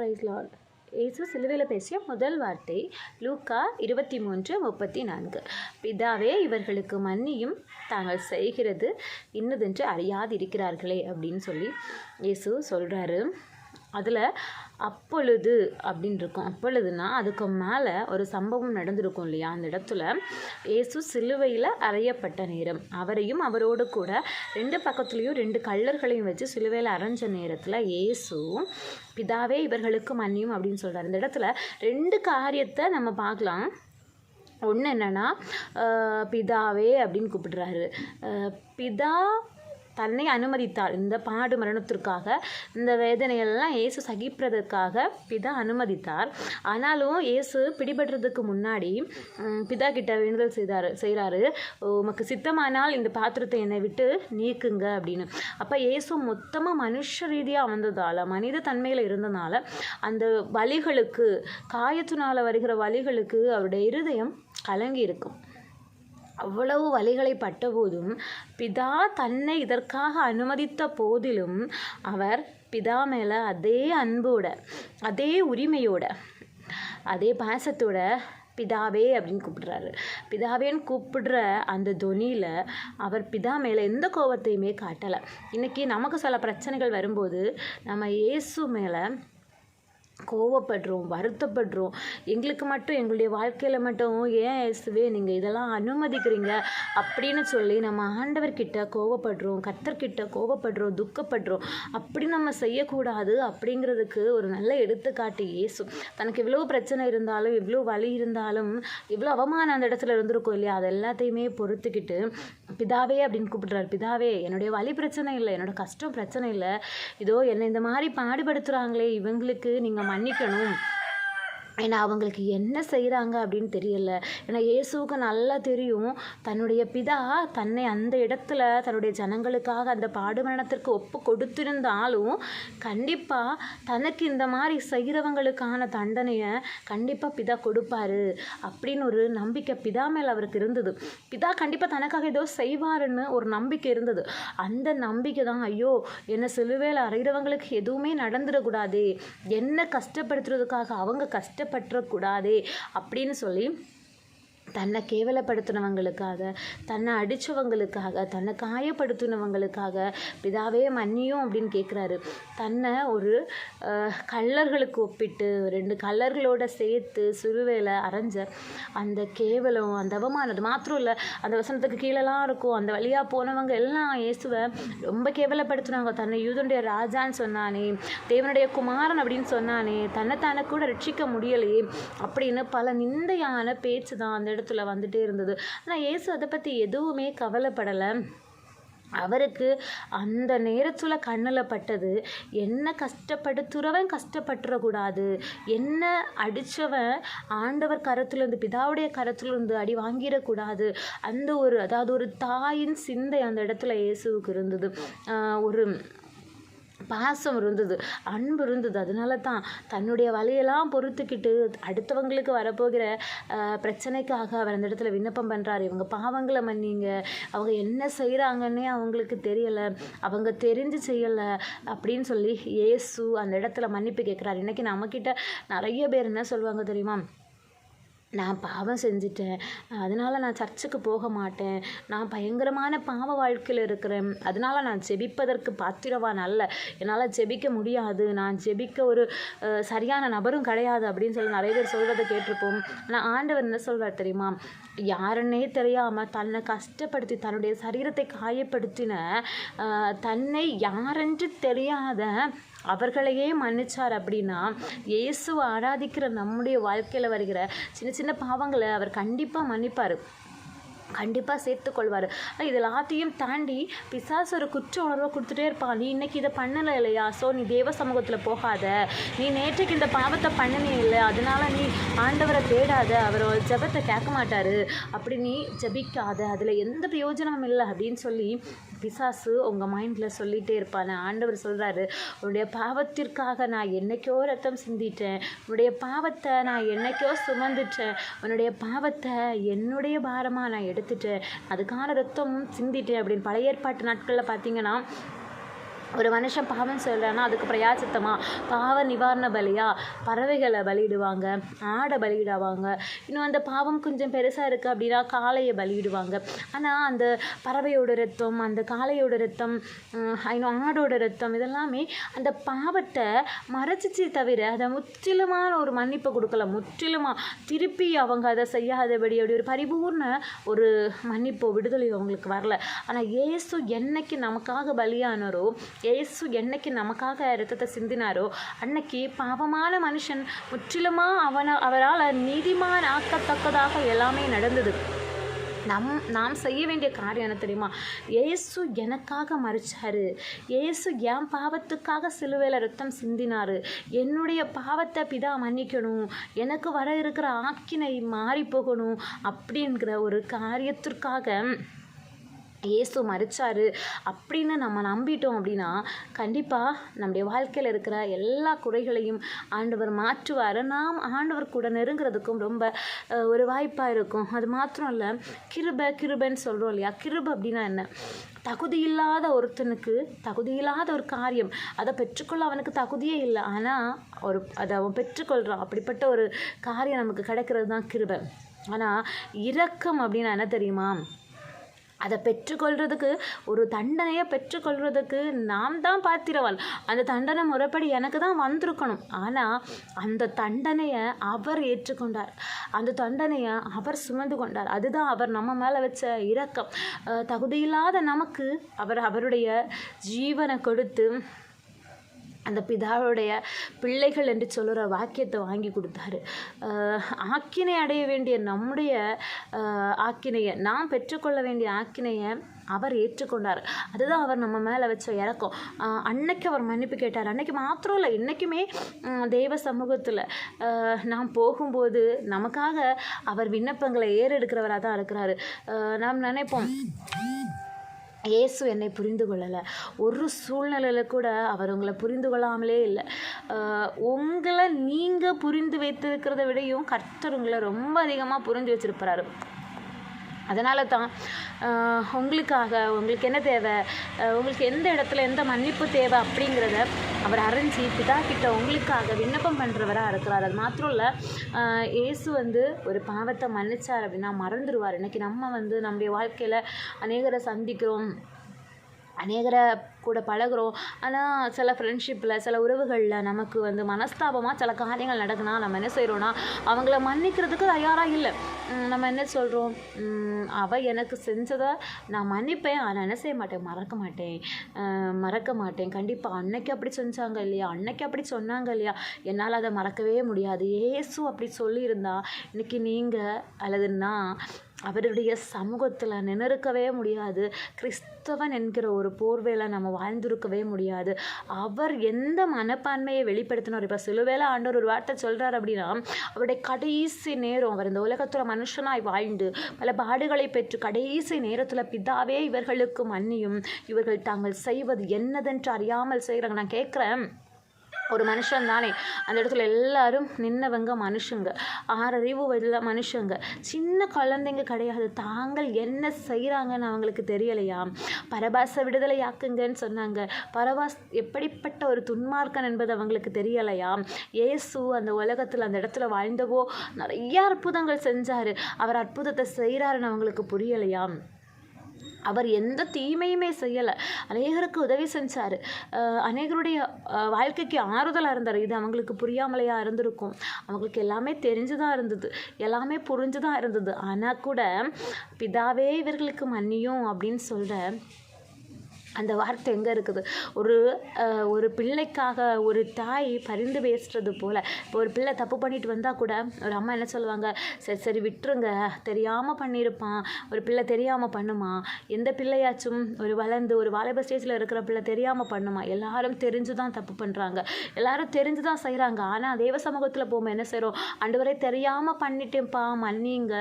Price Lord இயேசு சிலுவையில் பேசிய முதல் வார்த்தை லூக்கா இருபத்தி மூன்று முப்பத்தி நான்கு பிதாவே இவர்களுக்கு மன்னியும் தாங்கள் செய்கிறது. இன்னதென்று அறியாதிருக்கிறார்களே அப்படின்னு சொல்லி இயேசு சொல்கிறாரு அதில் அப்பொழுது அப்படின்னு இருக்கும் அப்பொழுதுனா அதுக்கு மேலே ஒரு சம்பவம் நடந்திருக்கும் இல்லையா? அந்த இடத்துல இயேசு சிலுவையில் அறையப்பட்ட நேரம். அவரையும் அவரோடு கூட ரெண்டு பக்கத்துலேயும் ரெண்டு கள்ளர்களையும் வச்சு சிலுவையில் அரைஞ்ச நேரத்தில் இயேசு பிதாவே இவர்களுக்கு மன்னியும் அப்படின்னு சொல்கிறார் இந்த இடத்துல ரெண்டு காரியத்தை நம்ம பார்க்கலாம். ஒன்று என்னென்னா பிதாவே அப்படின்னு கூப்பிடுறாரு. பிதா தன்னை அனுமதித்தார் இந்த பாடு மரணத்திற்காக இந்த வேதனையெல்லாம் இயேசு சகிப்பதற்காக பிதா அனுமதித்தார். ஆனாலும் இயேசு பிடிபடுறதுக்கு முன்னாடி பிதா கிட்ட வேண்டுதல் செய்தார் செய்கிறாரு. உமக்கு சித்தமானால் இந்த பாத்திரத்தை என்னை விட்டு நீக்குங்க அப்படின்னு. அப்போ இயேசு மொத்தமாக மனுஷ ரீதியாக வந்ததால் மனித தன்மையில் இருந்தனால அந்த வலிகளுக்கு காயத்தினால் வருகிற வலிகளுக்கு அவருடைய இருதயம் கலங்கி இருக்கும் அவ்வளவு வலிகளை பட்டபோதும் பிதா தன்னை இதற்காக அனுமதித்த போதிலும் அவர் பிதா மேலே அதே அன்போட அதே உரிமையோட அதே பாசத்தோட பிதாவே அப்படின்னு கூப்பிடுறாரு. பிதாவேன்னு கூப்பிடுற அந்த தொனியில் அவர் பிதா மேலே எந்த கோபத்தையுமே காட்டலை. இன்றைக்கி நமக்கு சில பிரச்சனைகள் வரும்போது நம்ம இயேசு மேலே கோவப்படுறோம் வருத்தப்படுறோம். எங்களுக்கு மட்டும் எங்களுடைய வாழ்க்கையில் மட்டும் ஏன் இயேசுவே நீங்கள் இதெல்லாம் அனுமதிக்கிறீங்க? அப்படின்னு சொல்லி நம்ம ஆண்டவர்கிட்ட கோவப்படுறோம் கத்தர்கிட்ட கோவப்படுறோம் துக்கப்படுறோம். அப்படி நம்ம செய்யக்கூடாது அப்படிங்கிறதுக்கு ஒரு நல்ல எடுத்துக்காட்டு இயேசு. தனக்கு இவ்வளோ பிரச்சனை இருந்தாலும் இவ்வளோ வலி இருந்தாலும் இவ்வளோ அவமானம் அந்த இடத்துல இருந்திருக்கும் இல்லையா? அது எல்லாத்தையுமே பொறுத்துக்கிட்டு பிதாவே அப்படின்னு கூப்பிடுறாரு. பிதாவே என்னுடைய வழி பிரச்சனை இல்லை என்னோட கஷ்டம் பிரச்சனை இல்லை. இதோ என்னை இந்த மாதிரி பாடுபடுத்துகிறாங்களே இவங்களுக்கு நீங்கள் மன்னிக்கணும். ஏன்னா அவங்களுக்கு என்ன செய்கிறாங்க அப்படின்னு தெரியல. ஏன்னா இயேசுவுக்கு நல்லா தெரியும். தன்னுடைய பிதா தன்னை அந்த இடத்துல தன்னுடைய ஜனங்களுக்காக அந்த பாடுமரணத்திற்கு ஒப்பு கொடுத்திருந்தாலும் கண்டிப்பாக தனக்கு இந்த மாதிரி செய்கிறவங்களுக்கான தண்டனையை கண்டிப்பாக பிதா கொடுப்பாரு அப்படின்னு ஒரு நம்பிக்கை பிதா மேல் அவருக்கு இருந்தது. பிதா கண்டிப்பாக தனக்காக ஏதோ செய்வாருன்னு ஒரு நம்பிக்கை இருந்தது. அந்த நம்பிக்கை தான் ஐயோ என்னை சிலுவையில் அறைகிறவங்களுக்கு எதுவுமே நடந்துடக்கூடாதே. என்ன கஷ்டப்படுத்துறதுக்காக அவங்க கஷ்டப்பட்டுறக்கூடாதே அப்படின்னு சொல்லி தன்னை கேவலப்படுத்தினவங்களுக்காக தன்னை அடித்தவங்களுக்காக தன்னை காயப்படுத்தினவங்களுக்காக பிதாவே மன்னியும் அப்படின்னு கேட்குறாரு தன்னை ஒரு கல்லர்களுக்கு ஒப்பிட்டு ரெண்டு கல்லர்களோட சேர்த்து சிறுவையில் அரைஞ்ச அந்த கேவலம் அந்த அவமானது மாத்திரம் இல்லை அந்த வசனத்துக்கு கீழெல்லாம் இருக்கும். அந்த வழியாக போனவங்க எல்லாம் இயேசுவை ரொம்ப கேவலப்படுத்தினாங்க. தன்னை யூதனுடைய ராஜான்னு சொன்னானே தேவனுடைய குமாரன் அப்படின்னு சொன்னானே தன்னை கூட ரட்சிக்க முடியலையே அப்படின்னு பல நிந்தையான பேச்சு தான் அந்த இடத்துல வந்துட்டே இருந்தது. ஆனால் இயேசு அதை பற்றி எதுவுமே கவலைப்படலை. அவருக்கு அந்த நேரத்தில் கண்ணில் பட்டது என்ன கஷ்டப்படுத்துகிறவன் கஷ்டப்பட்டுறக்கூடாது. என்ன அடித்தவன் ஆண்டவர் கரத்துலேருந்து பிதாவுடைய கரத்துலேருந்து அடி வாங்கிடக்கூடாது. அந்த ஒரு அதாவது ஒரு தாயின் சிந்தை அந்த இடத்துல இயேசுவுக்கு இருந்தது. ஒரு பாசம் இருந்தது அன்பு இருந்தது. அதனால தான் தன்னுடைய வலையெல்லாம் பொறுத்துக்கிட்டு அடுத்தவங்களுக்கு வரப்போகிற பிரச்சனைக்காக அவர் அந்த இடத்துல விண்ணப்பம் பண்ணுறாரு இவங்க பாவங்களை மன்னிங்க. அவங்க என்ன செய்கிறாங்கன்னே அவங்களுக்கு தெரியலை. அவங்க தெரிஞ்சு செய்யலை அப்படின்னு சொல்லி இயேசு அந்த இடத்துல மன்னிப்பு கேட்குறாரு. இன்றைக்கி நம்மக்கிட்ட நிறைய பேர் என்ன சொல்லுவாங்க தெரியுமா? நான் பாவம் செஞ்சுட்டேன். அதனால நான் சர்ச்சுக்கு போக மாட்டேன். நான் பயங்கரமான பாவ வாழ்க்கையில் இருக்கிறேன். அதனால நான் ஜெபிப்பதற்கு பாத்திரவான் அல்ல. என்னால் ஜெபிக்க முடியாது. நான் ஜெபிக்க ஒரு சரியான நபரும் கிடையாது அப்படின்னு சொல்லி நிறைய பேர் சொல்கிறத கேட்டிருப்போம். ஆனால் ஆண்டவர் என்ன சொல்வார் தெரியுமா? யாருன்னே தெரியாமல் தன்னை கஷ்டப்படுத்தி தன்னுடைய சரீரத்தை காயப்படுத்தின தன்னை யாரென்று தெரியாத அவர்களையே மன்னிச்சார் அப்படின்னா இயேசுவை ஆராதிக்கிற நம்முடைய வாழ்க்கையில் வருகிற சின்ன சின்ன பாவங்களை அவர் கண்டிப்பாக மன்னிப்பார். கண்டிப்பாக சேர்த்துக்கொள்வார் ஆனால் இது எல்லாத்தையும் தாண்டி பிசாசு ஒரு குற்ற உணர்வை கொடுத்துட்டே இருப்பான். நீ இன்னைக்கு இதை பண்ணலை இல்லையா? ஸோ நீ தேவ சமூகத்தில் போகாத. நீ நேற்றைக்கு இந்த பாவத்தை பண்ணனே இல்லை. அதனால நீ ஆண்டவரை தேடாத. அவர் ஜபத்தை ஜெபத்தை கேட்க மாட்டார். அப்படி நீ ஜபிக்காத. அதில் எந்த பிரயோஜனமும் இல்லை அப்படின்னு சொல்லி பிசாசு உங்கள் மைண்டில் சொல்லிகிட்டே இருப்பான் ஆண்டவர் சொல்கிறாரு உன்னுடைய பாவத்திற்காக நான் என்னைக்கோ ரத்தம் சிந்திட்டேன். உன்னுடைய பாவத்தை நான் என்னைக்கோ சுமந்துட்டேன். உன்னுடைய பாவத்தை என்னுடைய பாரமாக நான் எடுத்துட்டேன். அதுக்கான ரத்தமும் சிந்திட்டேன் அப்படின்னு பழைய ஏற்பாட்டு நாட்களில் பார்த்தீங்கன்னா ஒரு மனுஷன் பாவம் சொல்கிறான்னா அதுக்கு பிரயாச்சித்தமா பாவ நிவாரண பலியா? பறவைகளை பலியிடுவாங்க ஆடை பலியிடுவாங்க. இன்னும் அந்த பாவம் கொஞ்சம் பெருசாக இருக்குது அப்படின்னா காளையை பலியிடுவாங்க. ஆனால் அந்த பறவையோட ரத்தம் அந்த காளையோட ரத்தம் இன்னும் ஆடோட ரத்தம் இதெல்லாமே அந்த பாவத்தை மறைச்சிச்சு தவிர அதை முற்றிலுமான ஒரு மன்னிப்பை கொடுக்கல. முற்றிலுமாக திருப்பி அவங்க அதை செய்யாதபடி அப்படி ஒரு பரிபூர்ண ஒரு மன்னிப்போ விடுதலை அவங்களுக்கு வரல. ஆனால் ஏசு என்னைக்கு நமக்காக பலியானாரோ இயேசு என்னைக்கு நமக்காக ரத்தத்தை சிந்தினாரோ அன்னைக்கு பாவமான மனுஷன் முற்றிலுமாக அவன அவரால் நீதிமான் ஆக்கத்தக்கதாக எல்லாமே நடந்தது. நம் நாம் செய்ய வேண்டிய காரியம் என்ன தெரியுமா? ஏசு எனக்காக மறிச்சாரு இயேசு என் பாவத்துக்காக சிலுவையில் ரத்தம் சிந்தினாரு. என்னுடைய பாவத்தை பிதா மன்னிக்கணும். எனக்கு வர இருக்கிற ஆக்கினை மாறி போகணும் அப்படிங்கிற ஒரு காரியத்திற்காக இயேசு மறிச்சார் அப்படின்னு நம்ம நம்பிட்டோம் அப்படின்னா கண்டிப்பாக நம்முடைய வாழ்க்கையில் இருக்கிற எல்லா குறைகளையும் ஆண்டவர் மாற்றுவார். நாம் ஆண்டவர் கூட நெருங்கிறதுக்கும் ரொம்ப ஒரு வாய்ப்பாக இருக்கும். அது மாத்திரம் இல்லை கிருப கிருபன்னு சொல்கிறோம் இல்லையா? கிருப அப்படின்னா என்ன? தகுதியில்லாத ஒருத்தனுக்கு தகுதியில்லாத ஒரு காரியம் அதை பெற்றுக்கொள்ள அவனுக்கு தகுதியே இல்லை. ஆனால் ஒரு அதை அவன் பெற்றுக்கொள்கிறான் அப்படிப்பட்ட ஒரு காரியம் நமக்கு கிடைக்கிறது தான் கிருபை. ஆனால் இரக்கம் அப்படின்னா என்ன தெரியுமா? அதை பெற்றுக்கொள்றதுக்கு ஒரு தண்டனையை பெற்றுக்கொள்றதுக்கு நாம் தான் பாத்திரவாள். அந்த தண்டனை முறைப்படி எனக்கு தான் வந்திருக்கணும். ஆனால் அந்த தண்டனையை அவர் ஏற்றுக்கொண்டார். அந்த தண்டனையை அவர் சுமந்து கொண்டார். அதுதான் அவர் நம்ம மேலே வச்ச இரக்கம். தகுதியில்லாத நமக்கு அவர் அவருடைய ஜீவனை கொடுத்து அந்த பிதாவுடைய பிள்ளைகள் என்று சொல்கிற வாக்கியத்தை வாங்கி கொடுத்தாரு. ஆக்கினை அடைய வேண்டிய நம்முடைய ஆக்கினையை நாம் பெற்றுக்கொள்ள வேண்டிய ஆக்கினையை அவர் ஏற்றுக்கொண்டார். அதுதான் அவர் நம்ம மேலே வச்ச இறக்கம். அன்னைக்கு அவர் மன்னிப்பு கேட்டார். அன்னைக்கு மாத்திரம் இல்லை இன்றைக்குமே தெய்வ சமூகத்தில் நாம் போகும்போது நமக்காக அவர் விண்ணப்பங்களை ஏறெடுக்கிறவராக தான் இருக்கிறாரு. நாம் நினைப்போம் இயேசு என்னை புரிந்து கொள்ளலை. ஒரு சூழ்நிலையில் கூட அவர் உங்களை புரிந்து கொள்ளாமலே இல்லை. உங்களை நீங்கள் புரிந்து வைத்திருக்கிறத விடையும் கர்த்தர் உங்களை ரொம்ப அதிகமாக புரிஞ்சு வச்சிருப்பாரு. அதனால தான் உங்களுக்காக உங்களுக்கு என்ன தேவை? உங்களுக்கு எந்த இடத்துல எந்த மன்னிப்பு தேவை அப்படிங்கிறத அவர் அறிஞ்சு பிதா கிட்ட உங்களுக்காக விண்ணப்பம் பண்ணுறவராக இருக்கிறார். அது மாத்திரம் இல்லை இயேசு வந்து ஒரு பாவத்தை மன்னிச்சார் அப்படின்னா மறந்துடுவார் இன்னைக்கு நம்ம வந்து நம்முடைய வாழ்க்கையில் அநேகரை சந்திக்கிறோம். அநேகரை கூட பழகுறோம். ஆனால் சில ஃப்ரெண்ட்ஷிப்பில் சில உறவுகளில் நமக்கு வந்து மனஸ்தாபமாக சில காரியங்கள் நடக்குனா நம்ம என்ன செய்கிறோன்னா அவங்கள மன்னிக்கிறதுக்கு தயாராக இல்லை. நம்ம என்ன சொல்கிறோம் அவள் எனக்கு செஞ்சதை நான் மன்னிப்பேன். ஆனால் என்ன செய்ய மாட்டேன்? மறக்க மாட்டேன். மறக்க மாட்டேன். கண்டிப்பாக அன்னைக்கு அப்படி செஞ்சாங்க இல்லையா? அன்னைக்கு அப்படி சொன்னாங்க இல்லையா? என்னால் அதை மறக்கவே முடியாது. ஏசு அப்படி சொல்லியிருந்தா இன்றைக்கி நீங்கள் அல்லது நான் அவருடைய சமூகத்தில் நினைருக்கவே முடியாது. கிறிஸ்தவன் என்கிற ஒரு போர்வையில் நம்ம வாழ்ந்திருக்கவே முடியாது. அவர் எந்த மனப்பான்மையை வெளிப்படுத்தினார்? இப்போ சிலுவேல ஆண்டவர் ஒரு வார்த்தை சொல்கிறார் அப்படின்னா அவருடைய கடைசி நேரம் அவர் இந்த உலகத்தில் மனுஷனாய் வாழ்ந்து பல பாடுகளை பெற்று கடைசி நேரத்தில் பிதாவே இவர்களுக்கு மன்னியும். இவர்கள் தாங்கள் செய்வது என்னதென்று அறியாமல் செய்கிறாங்க நான் கேட்குறேன் ஒரு மனுஷன் தானே. அந்த இடத்துல எல்லாரும் நின்னவங்க மனுஷங்க. ஆறறிவு உள்ள மனுஷங்க. சின்ன குழந்தைங்க கிடையாது. தாங்கள் என்ன செய்கிறாங்கன்னு அவங்களுக்கு தெரியலையா? பரபாச விடுதலை ஆக்குங்கன்னு சொன்னாங்க. பரபாஸ் எப்படிப்பட்ட ஒரு துன்மார்க்கன் என்பது அவங்களுக்கு தெரியலையா? இயேசு அந்த உலகத்தில் அந்த இடத்துல வாழ்ந்தவோ நிறைய அற்புதங்கள் செஞ்சார். அவர் அற்புதத்தை செய்கிறாருன்னு அவங்களுக்கு புரியலையா? அவர் எந்த தீமையுமே செய்யலை. அநேகருக்கு உதவி செஞ்சார். அநேகருடைய வாழ்க்கைக்கு ஆறுதலாக இருந்தார். இது அவங்களுக்கு புரியாமலையா இருந்திருக்கும். அவங்களுக்கு எல்லாமே தெரிஞ்சுதான் இருந்தது. எல்லாமே புரிஞ்சுதான் இருந்தது. ஆனால் கூட பிதாவே இவர்களுக்கு மன்னியும் அப்படின்னு சொல்கிற அந்த வார்த்தை எங்கே இருக்குது? ஒரு ஒரு பிள்ளைக்காக ஒரு தாய் பரிந்து பேசுறது போல். இப்போ ஒரு பிள்ளை தப்பு பண்ணிட்டு வந்தால் கூட ஒரு அம்மா என்ன சொல்லுவாங்க? சரி சரி விட்டுருங்க. தெரியாமல் பண்ணியிருப்பான் ஒரு பிள்ளை தெரியாமல் பண்ணுமா? எந்த பிள்ளையாச்சும் ஒரு வளர்ந்து ஒரு வாலிப ஸ்டேஜில் இருக்கிற பிள்ளை தெரியாமல் பண்ணுமா? எல்லாரும் தெரிஞ்சு தான் தப்பு பண்ணுறாங்க எல்லாரும் தெரிஞ்சு தான் செய்கிறாங்க ஆனால் தேவ சமூகத்தில் போகும்போது என்ன செய்கிறோம் அண்டு வரை தெரியாமல் பண்ணிட்டேன்ப்பா மன்னிங்க.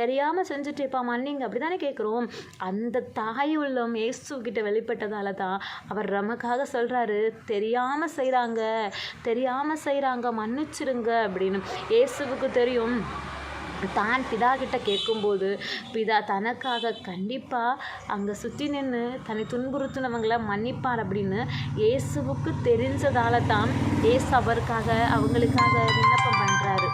தெரியாமல் செஞ்சுட்டேப்பா மன்னிங்க. அப்படி தானே கேட்குறோம் அந்த தாய் உள்ளம் இயேசு கிட்ட வெளிப்பட்டதால தான் அவர் நமக்காக சொல்கிறாரு தெரியாமல் செய்கிறாங்க தெரியாமல் செய்கிறாங்க மன்னிச்சிருங்க அப்படின்னு. இயேசுவுக்கு தெரியும் தான் பிதா கிட்ட கேட்கும்போது பிதா தனக்காக கண்டிப்பாக அங்கே சுற்றி நின்று தன்னை துன்புறுத்தினவங்களை மன்னிப்பார் அப்படின்னு இயேசுவுக்கு தெரிஞ்சதால தான் இயேசு அவருக்காக அவங்களுக்காக விண்ணப்பம் பண்ணுறாரு